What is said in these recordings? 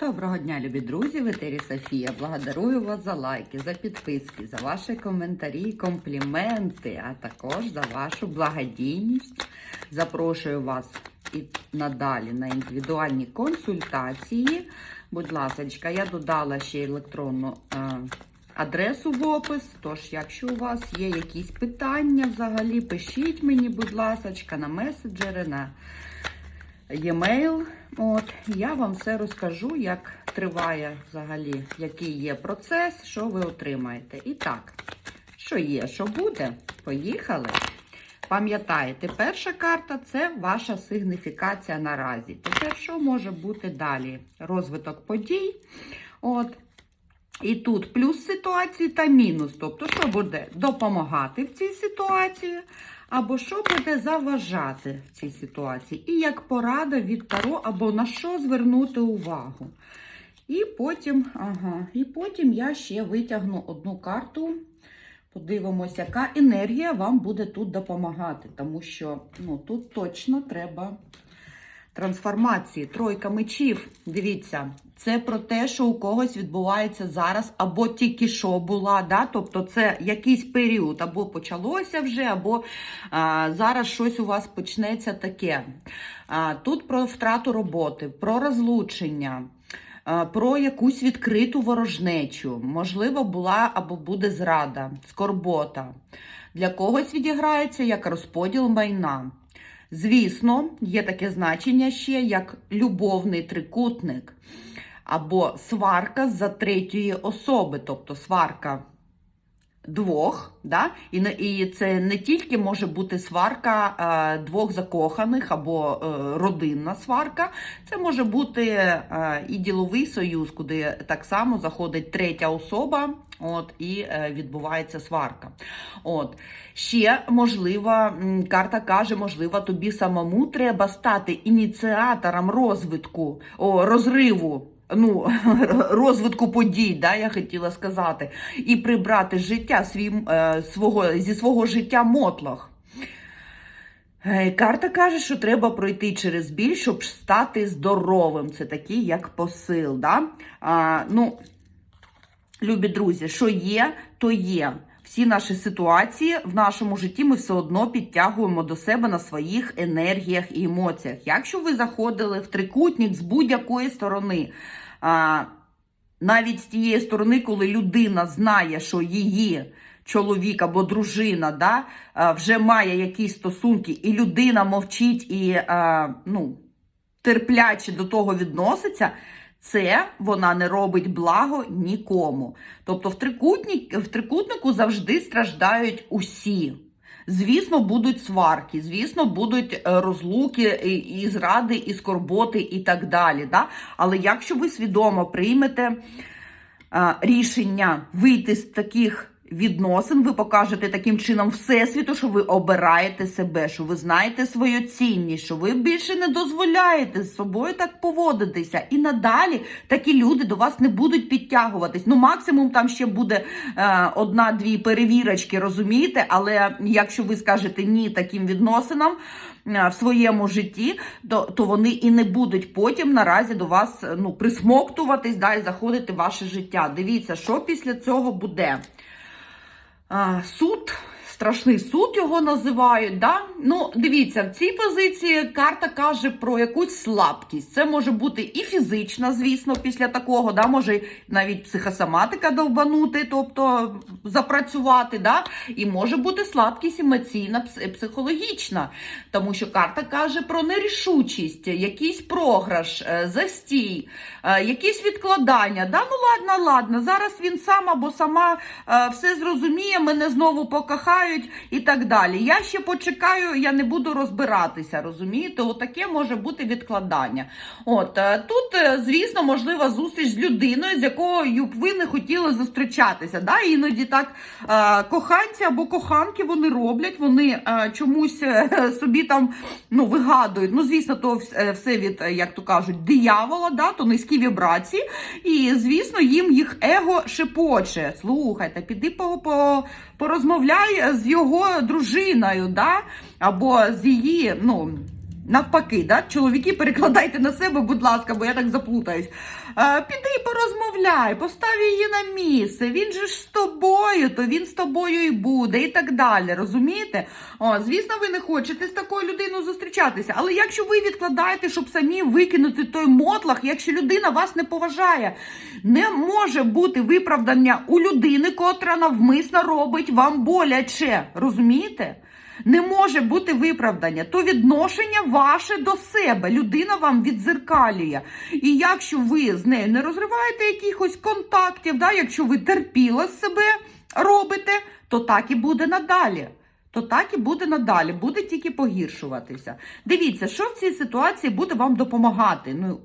Доброго дня, любі друзі! В етері Софія. Благодарую вас за лайки, за підписки, за ваші коментарі, компліменти, а також за вашу благодійність. Запрошую вас і надалі на індивідуальні консультації. Будь ласка, я додала ще електронну е, адресу в опис. Тож, якщо у вас є якісь питання взагалі, пишіть мені, будь ласка, на меседжери, на e-mail. От, я вам все розкажу, як триває взагалі, який є процес, що ви отримаєте. І так, що є, що буде, поїхали. Пам'ятаєте, перша карта це ваша сигніфікація наразі. Тепер, що може бути далі? Розвиток подій. От. І тут плюс ситуації та мінус. Тобто, що буде допомагати в цій ситуації, або що буде заважати в цій ситуації. І як порада від Таро, або на що звернути увагу. І потім, ага, і потім я ще витягну одну карту. Подивимося, яка енергія вам буде тут допомагати. Тому що ну, тут точно треба трансформації. Тройка мечів. Дивіться, це про те, що у когось відбувається зараз, або тільки що була. Да? Тобто це якийсь період, або почалося вже, або а, зараз щось у вас почнеться таке. А, Тут про втрату роботи, про розлучення. Про якусь відкриту ворожнечу, можливо, була або буде зрада, скорбота. Для когось відіграється як розподіл майна. Звісно, є таке значення ще як любовний трикутник або сварка за третьої особи, тобто сварка двох. Да? І, і це не тільки може бути сварка е, двох закоханих або е, родинна сварка, це може бути е, і діловий союз, куди так само заходить третя особа. От і е, відбувається сварка. От ще можливо, карта каже, можливо, тобі самому треба стати ініціатором розвитку, о, розриву. Ну, розвитку подій, да, я хотіла сказати, і прибрати життя свій, е, свого, зі свого життя мотлох. Е, Карта каже, що треба пройти через біль, щоб стати здоровим. Це такий як посил. Да? А, ну, Любі друзі, що є, то є. Всі наші ситуації в нашому житті ми все одно підтягуємо до себе на своїх енергіях і емоціях. Якщо ви заходили в трикутник з будь-якої сторони, навіть з тієї сторони, коли людина знає, що її чоловік або дружина да, вже має якісь стосунки, і людина мовчить і ну, терпляче до того відноситься, це вона не робить благо нікому. Тобто в, трикутник, в трикутнику завжди страждають усі. Звісно, будуть сварки, звісно, будуть е, розлуки і, зради, і скорботи, і так далі. Да? Але якщо ви свідомо приймете а, рішення вийти з таких відносин, ви покажете таким чином всесвіту, що ви обираєте себе, що ви знаєте свою цінність, що ви більше не дозволяєте з собою так поводитися. І надалі такі люди до вас не будуть підтягуватись. Ну, максимум там ще буде е, одна-дві перевірочки, розумієте? Але якщо ви скажете ні таким відносинам. е, В своєму житті, то, то вони і не будуть потім наразі до вас е, ну, присмоктуватись да, і заходити в ваше життя. Дивіться, що після цього буде. Суд, страшний суд його називають. Да? Ну, дивіться, в цій позиції карта каже про якусь слабкість. Це може бути і фізична, звісно, після такого, да? може навіть психосоматика довбанути, тобто запрацювати. Да? І може бути слабкість емоційна, психологічна, тому що карта каже про нерішучість, якийсь програш, е, застій, е, якісь відкладання. Да? Ну ладно, ладно, зараз він сам або сама е, все зрозуміє, мене знову покохають і так далі. Я ще почекаю, я не буду розбиратися, розумієте? Отаке може бути відкладання. От е, тут, е, звісно, можлива зустріч з людиною, з якою б ви не хотіли зустрічатися. Да? Іноді так е, коханці або коханки вони роблять, вони чомусь собі там ну, вигадують. Ну, звісно, то все від, як то кажуть, диявола, да? то низькі вібрації. І, звісно, їм їх его шепоче. Слухайте, піди по, порозмовляй з його дружиною, да? або з її, ну. Навпаки, да? чоловіки, перекладайте на себе, будь ласка, бо я так заплутаюсь. Е, піди порозмовляй, постав її на місце. Він же ж з тобою, то він з тобою і буде, і так далі. Розумієте? О, звісно, ви не хочете з такою людиною зустрічатися. Але якщо ви відкладаєте, щоб самі викинути той мотлах, якщо людина вас не поважає, не може бути виправдання у людини, котра навмисно робить вам боляче. Розумієте? Не може бути виправдання, то відношення ваше до себе. Людина вам відзеркалює. І якщо ви з нею не розриваєте якихось контактів, да, якщо ви терпіла себе робите, то так і буде надалі. То так і буде надалі, буде тільки погіршуватися. Дивіться, що в цій ситуації буде вам допомагати. Ну,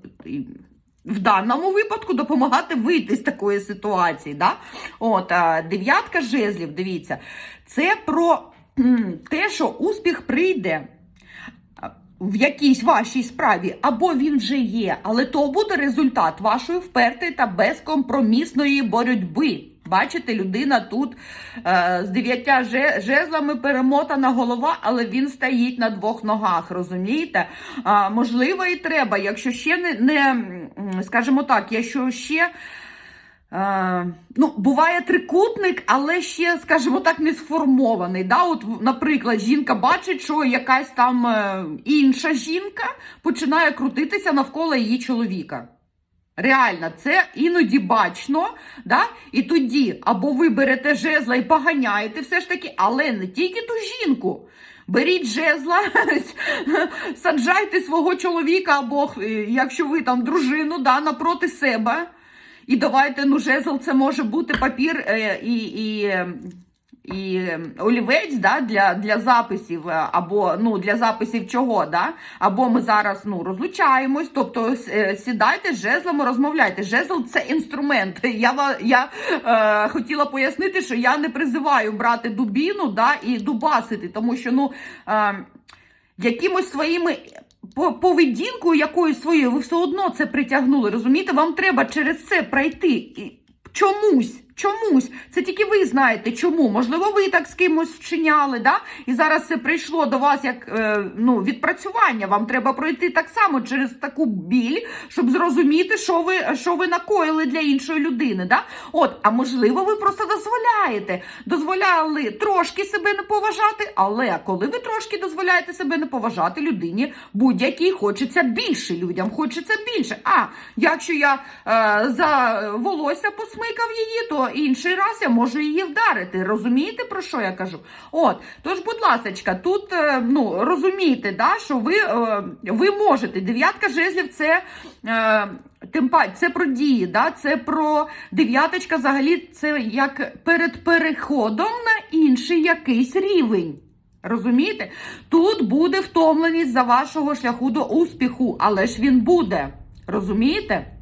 в даному випадку допомагати вийти з такої ситуації. Да? От, дев'ятка жезлів, дивіться, це про те, що успіх прийде в якійсь вашій справі, або він вже є, але то буде результат вашої впертої та безкомпромісної боротьби. Бачите, людина тут е, з дев'ятя жезлами перемотана голова, але він стоїть на двох ногах. Розумієте? А, можливо, і треба, якщо ще не, не скажімо так, якщо ще. Е, ну, буває трикутник, але ще, скажімо так, не сформований. Да? От, наприклад, жінка бачить, що якась там е, інша жінка починає крутитися навколо її чоловіка. Реально, це іноді бачно, да? і тоді або ви берете жезла і поганяєте все ж таки, але не тільки ту жінку. Беріть жезла, саджайте свого чоловіка, або е, якщо ви там дружину, да, напроти себе. І давайте, ну, жезл це може бути папір е, і, і, і е, олівець да, для, для записів, е, або ну, для записів чого, да? або ми зараз ну, розлучаємось, тобто е, сідайте з жезлами, розмовляйте. Жезл це інструмент. Я, я е, хотіла пояснити, що я не призиваю брати дубіну да, і дубасити, тому що ну, е, якимось своїми поведінкою якоюсь своєю ви все одно це притягнули. Розумієте, вам треба через це пройти І чомусь. Чомусь це тільки ви знаєте, чому. Можливо, ви так з кимось вчиняли, да? і зараз це прийшло до вас як е, ну, відпрацювання. Вам треба пройти так само через таку біль, щоб зрозуміти, що ви, що ви накоїли для іншої людини. Да? От, а можливо, ви просто дозволяєте. Дозволяли трошки себе не поважати, але коли ви трошки дозволяєте себе не поважати людині, будь-якій хочеться більше людям, хочеться більше. А якщо я е, за волосся посмикав її, то інший раз я можу її вдарити. Розумієте, про що я кажу? От, тож, будь ласка, тут е, ну, розумійте, да, що ви, е, ви можете. Дев'ятка жезлів це. Е, це про дії, да? це про дев'яточка взагалі це як перед переходом на інший якийсь рівень. Розумієте? Тут буде втомленість за вашого шляху до успіху, але ж він буде. Розумієте?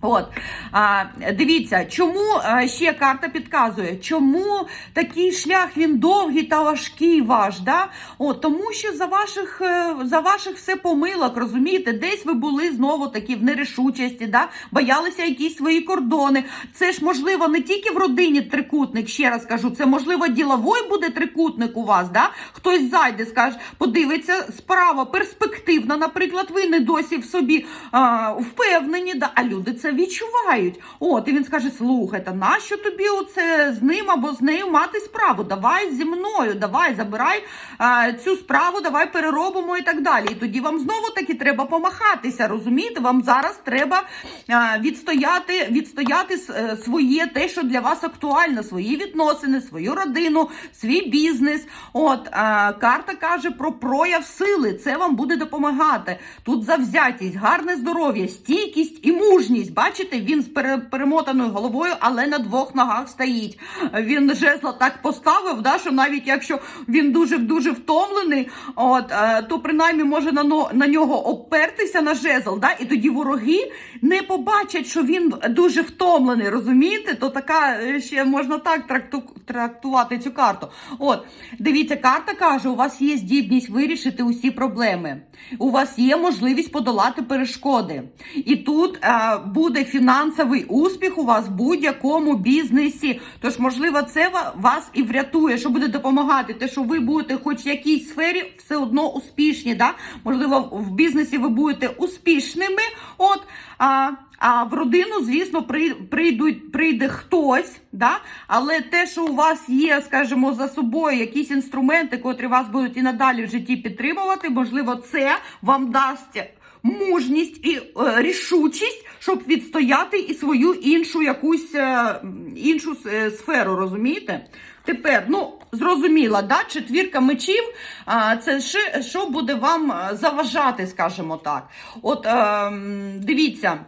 От, а, дивіться, чому а, ще карта підказує, чому такий шлях він довгий та важкий ваш, да? От, тому що за ваших, е, за ваших все помилок, розумієте, десь ви були знову такі в нерішучості, да? боялися якісь свої кордони. Це ж можливо не тільки в родині трикутник, ще раз кажу, це можливо діловий буде трикутник у вас, да? хтось зайде, скаже, подивиться, справа перспективна, наприклад, ви не досі в собі а, впевнені, да? а люди це відчувають. От, і він скаже: слухай, та нащо тобі оце з ним або з нею мати справу? Давай зі мною, давай забирай а, цю справу, давай переробимо і так далі. І тоді вам знову таки треба помахатися. Розумієте? Вам зараз треба а, відстояти, відстояти е, своє те, що для вас актуально, свої відносини, свою родину, свій бізнес. От а, карта каже про прояв сили. Це вам буде допомагати. Тут завзятість, гарне здоров'я, стійкість і мужність. Бачите, він з перемотаною головою, але на двох ногах стоїть. Він жезла так поставив, да, що навіть якщо він дуже дуже втомлений, от е, то принаймні може на, на нього опертися на жезл, да, і тоді вороги не побачать, що він дуже втомлений. Розумієте? То така е, ще можна так тракту, трактувати цю карту. От, дивіться, карта каже: у вас є здібність вирішити усі проблеми. У вас є можливість подолати перешкоди. І тут е, буде буде фінансовий успіх у вас в будь-якому бізнесі. Тож, можливо, це вас і врятує, що буде допомагати. Те, що ви будете, хоч в якійсь сфері, все одно успішні. Да? Можливо, в бізнесі ви будете успішними. От а, а в родину, звісно, при, прийдуть, прийде хтось, да? але те, що у вас є, скажімо, за собою якісь інструменти, котрі вас будуть і надалі в житті підтримувати, можливо, це вам дасть мужність і е, рішучість, щоб відстояти і свою іншу якусь е, іншу е, сферу, розумієте? Тепер, ну, зрозуміла, да? четвірка мечів, а, це ще, що буде вам е, заважати, скажімо так. От е, дивіться,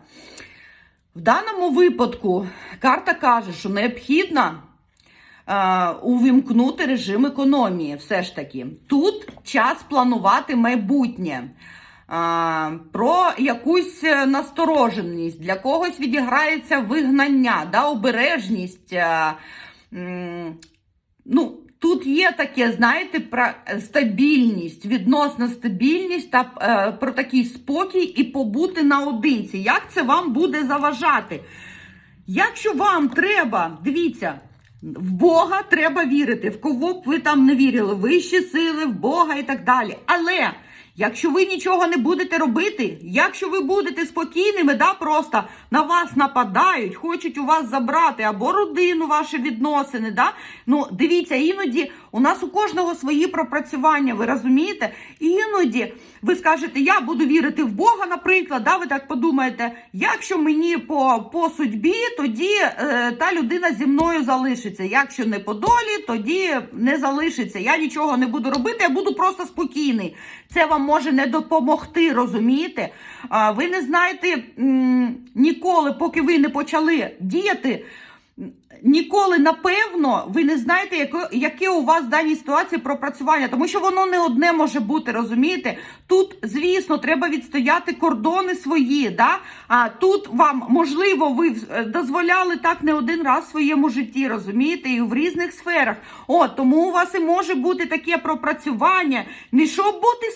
в даному випадку карта каже, що необхідно е, увімкнути режим економії. Все ж таки, тут час планувати майбутнє. Е, Про якусь е, настороженість, для когось відіграється вигнання, да, обережність. е, м, Ну, тут є таке, знаєте, про е, стабільність, відносна стабільність та е, про такий спокій і побути наодинці. Як це вам буде заважати? Якщо вам треба, дивіться, в Бога треба вірити, в кого б ви там не вірили, вищі сили, в Бога і так далі. Але якщо ви нічого не будете робити, якщо ви будете спокійними, да, просто на вас нападають, хочуть у вас забрати або родину, ваші відносини, да, ну дивіться, іноді у нас у кожного свої пропрацювання, ви розумієте? Іноді ви скажете, я буду вірити в Бога, наприклад, да, ви так подумаєте, якщо мені по, по судьбі, тоді е, та людина зі мною залишиться. Якщо не по долі, тоді не залишиться. Я нічого не буду робити, я буду просто спокійний. Це вам може не допомогти, розумієте? А, ви не знаєте м, ніколи, поки ви не почали діяти. Ніколи, напевно, ви не знаєте, яке, у вас в даній ситуації пропрацювання, тому що воно не одне може бути, розумієте? Тут, звісно, треба відстояти кордони свої. Да? А тут вам, можливо, ви е, дозволяли так не один раз в своєму житті, розумієте, і в різних сферах. От, тому у вас і може бути таке пропрацювання. Не щоб бути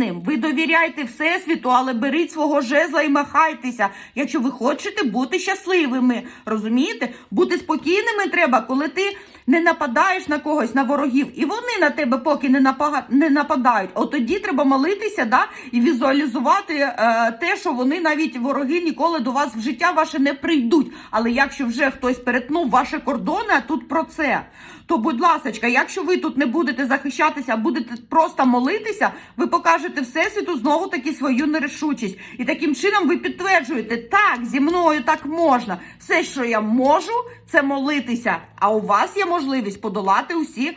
спокійним. Ви довіряйте Всесвіту, але беріть свого жезла і махайтеся, якщо ви хочете бути щасливими. Розумієте? Бути спокійними треба, коли ти не нападаєш на когось, на ворогів, і вони на тебе поки не напага- не нападають. От тоді треба молитися, да, і візуалізувати е, те, що вони навіть вороги ніколи до вас в життя ваше не прийдуть. Але якщо вже хтось перетнув ваші кордони, а тут про це. То, будь ласка, якщо ви тут не будете захищатися, а будете просто молитися, ви покажете всесвіту знову таки свою нерішучість. І таким чином ви підтверджуєте, так, зі мною так можна. Все, що я можу, це молитися. А у вас є можливість подолати усі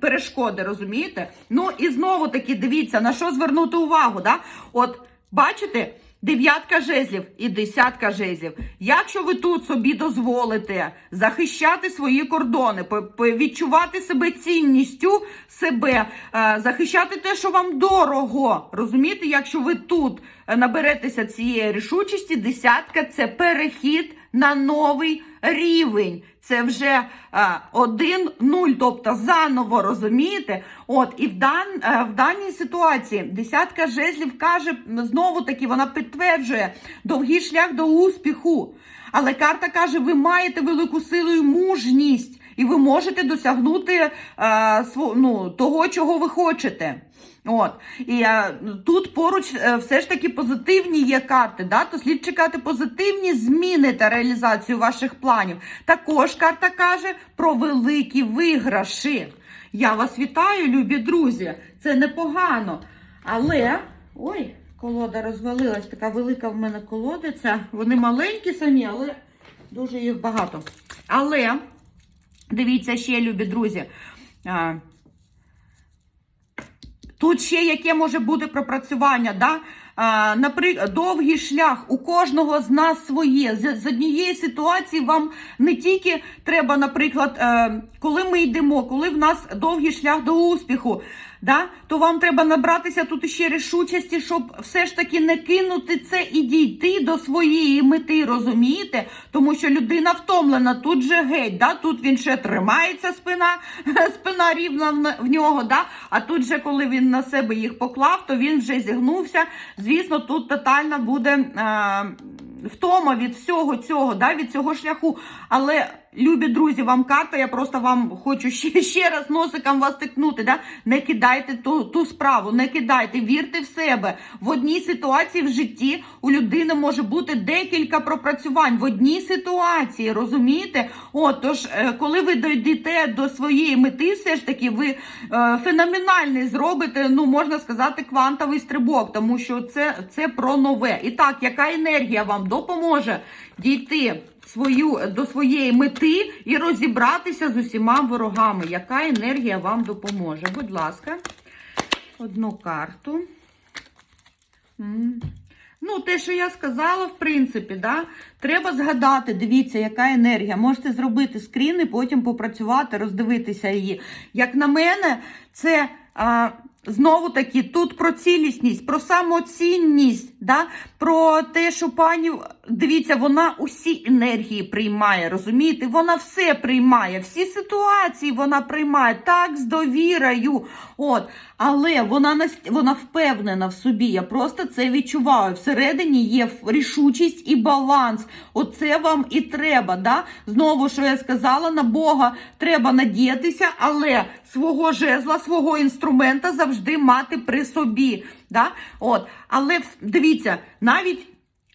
перешкоди, розумієте? Ну і знову таки дивіться, на що звернути увагу. Да? От бачите. Дев'ятка жезлів і десятка жезлів. Якщо ви тут собі дозволите захищати свої кордони, відчувати себе цінністю себе, е, захищати те, що вам дорого. Розумієте, якщо ви тут е, наберетеся цієї рішучості, десятка це перехід на новий рівень. Це вже е, один-нуль, тобто заново розумієте? От і в, дан, е, в даній ситуації десятка жезлів каже знову таки, вона підтверджує довгий шлях до успіху. Але карта каже, ви маєте велику силу і мужність, і ви можете досягнути е, сво, ну, того, чого ви хочете. От і е, тут поруч е, все ж таки позитивні є карти. Да? То слід чекати позитивні зміни та реалізацію ваших планів. Також карта каже про великі виграші. Я вас вітаю, любі друзі. Це непогано. Але ой, колода розвалилась. Така велика в мене колодиця. Вони маленькі самі, але дуже їх багато. Але дивіться ще, любі друзі. Тут ще яке може бути пропрацювання, да? Наприклад, довгий шлях у кожного з нас своє. З, однієї ситуації вам не тільки треба, наприклад, е, коли ми йдемо, коли в нас довгий шлях до успіху, да? то вам треба набратися тут ще рішучості, щоб все ж таки не кинути це і дійти до своєї мети, розумієте? Тому що людина втомлена, тут же геть, да? тут він ще тримається спина, спина рівна в- нього, да? а тут же, коли він на себе їх поклав, то він вже зігнувся. Звісно, тут тотально буде. Е- втома від всього цього, да, від цього шляху. Але, любі друзі, вам карта, я просто вам хочу ще, ще раз носиком вас тикнути. Да? Не кидайте ту, ту справу, не кидайте, вірте в себе. В одній ситуації в житті у людини може бути декілька пропрацювань в одній ситуації, розумієте? От, тож, е, коли ви дійдете до своєї мети, все ж таки, ви е, феноменальний зробите, ну можна сказати, квантовий стрибок, тому що це, це про нове. І так, яка енергія вам допоможе дійти свою, до своєї мети і розібратися з усіма ворогами? Яка енергія вам допоможе? Будь ласка, одну карту. Ну, те, що я сказала, в принципі, да, треба згадати, дивіться, яка енергія. Можете зробити скрін і потім попрацювати, роздивитися її. Як на мене, це а, знову таки тут про цілісність, про самоцінність, да, про те, що пані, дивіться, вона усі енергії приймає, розумієте? Вона все приймає, всі ситуації вона приймає так з довірою. От. Але вона вона впевнена в собі. Я просто це відчуваю. Всередині є рішучість і баланс. Оце вам і треба. Да? Знову, що я сказала, на Бога треба надіятися, але свого жезла, свого інструмента завжди мати при собі. Да? От. Але дивіться, навіть.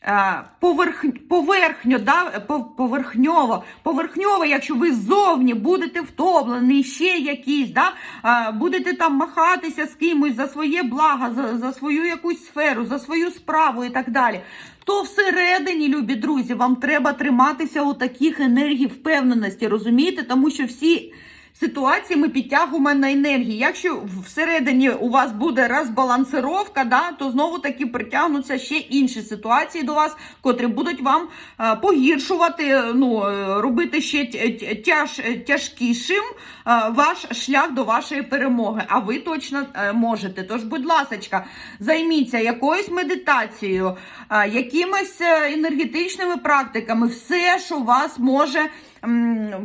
Е, Поверх, поверхньо, да, поверхньово, поверхньово, якщо ви ззовні будете втомлені, ще якісь, да, е, будете там махатися з кимось за своє благо, за, за свою якусь сферу, за свою справу і так далі. То всередині, любі друзі, вам треба триматися у таких енергій впевненості, розумієте? Тому що всі ситуації ми підтягуємо на енергії. Якщо всередині у вас буде розбалансировка, да, то знову таки притягнуться ще інші ситуації до вас, котрі будуть вам е, погіршувати, ну, е, робити ще тя- тя- тяж, е, тяжкішим е, ваш шлях до вашої перемоги. А ви точно е, можете. Тож, будь ласка, займіться якоюсь медитацією, е, якимись е, енергетичними практиками, все, що вас може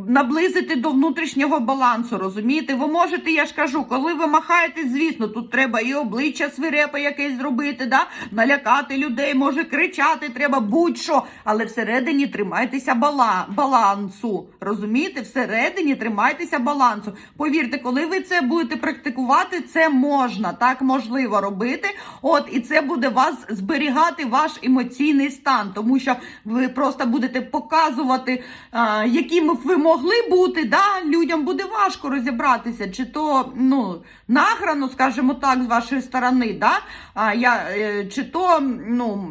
наблизити до внутрішнього балансу. Розумієте? Ви можете, я ж кажу, коли ви махаєте, звісно, тут треба і обличчя свирепе якесь зробити, да? налякати людей, може кричати, треба будь-що. Але всередині тримайтеся бала, балансу. Розумієте? Всередині тримайтеся балансу. Повірте, коли ви це будете практикувати, це можна, так можливо робити. От і це буде вас зберігати ваш емоційний стан, тому що ви просто будете показувати, а, якими ви могли бути. Да? Людям буде важко розібратися, чи то ну, награно, скажімо так, з вашої сторони, да? а, я, е, чи то ну,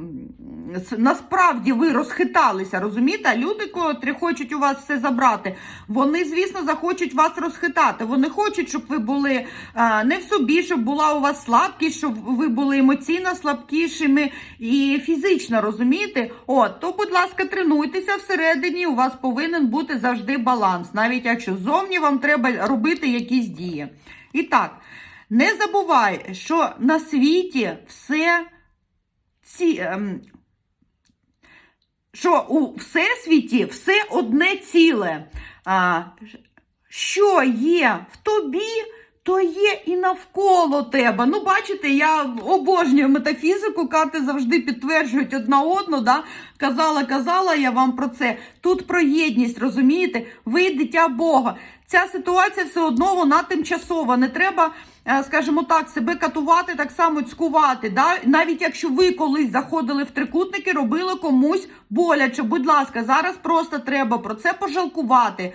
насправді ви розхиталися, розумієте? Люди, котрі хочуть у вас все забрати, вони, звісно, захочуть вас розхитати. Вони хочуть, щоб ви були а, не в собі, щоб була у вас слабкість, щоб ви були емоційно слабкішими і фізично, розумієте? От, то, будь ласка, тренуйтеся всередині, у вас повинен бути завжди баланс, навіть якщо зовні вам треба робити якісь дії. І так, не забувай, що на світі все ці. Що у всесвіті все одне ціле. А, що є в тобі, то є і навколо тебе. Ну, бачите, я обожнюю метафізику, карти завжди підтверджують одна одну. Да? Казала, казала я вам про це. Тут про єдність, розумієте? Ви дитя Бога. Ця ситуація все одно вона тимчасова. Не треба, скажімо так, себе катувати, так само цькувати. Да? Навіть якщо ви колись заходили в трикутники, робили комусь боляче. Будь ласка, зараз просто треба про це пожалкувати,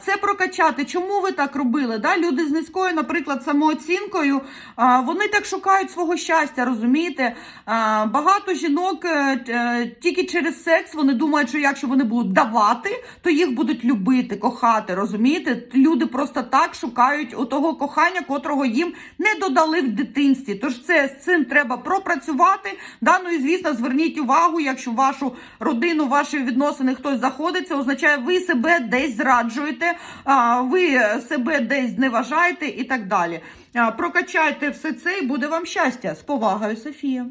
це прокачати. Чому ви так робили? Да? Люди з низькою, наприклад, самооцінкою, вони так шукають свого щастя, розумієте? Багато жінок е, е, тільки через секс вони думають, що якщо вони будуть давати, то їх будуть любити, кохати. Розумієте? Люди просто так шукають у того кохання, котрого їм не додали в дитинстві. Тож це з цим треба пропрацювати. Да? Ну і звісно, зверніть увагу, якщо в вашу родину, ваші відносини хтось заходить, це означає, ви себе десь зраджуєте, ви себе десь зневажаєте і так далі. Прокачайте все це і буде вам щастя. З повагою, Софія.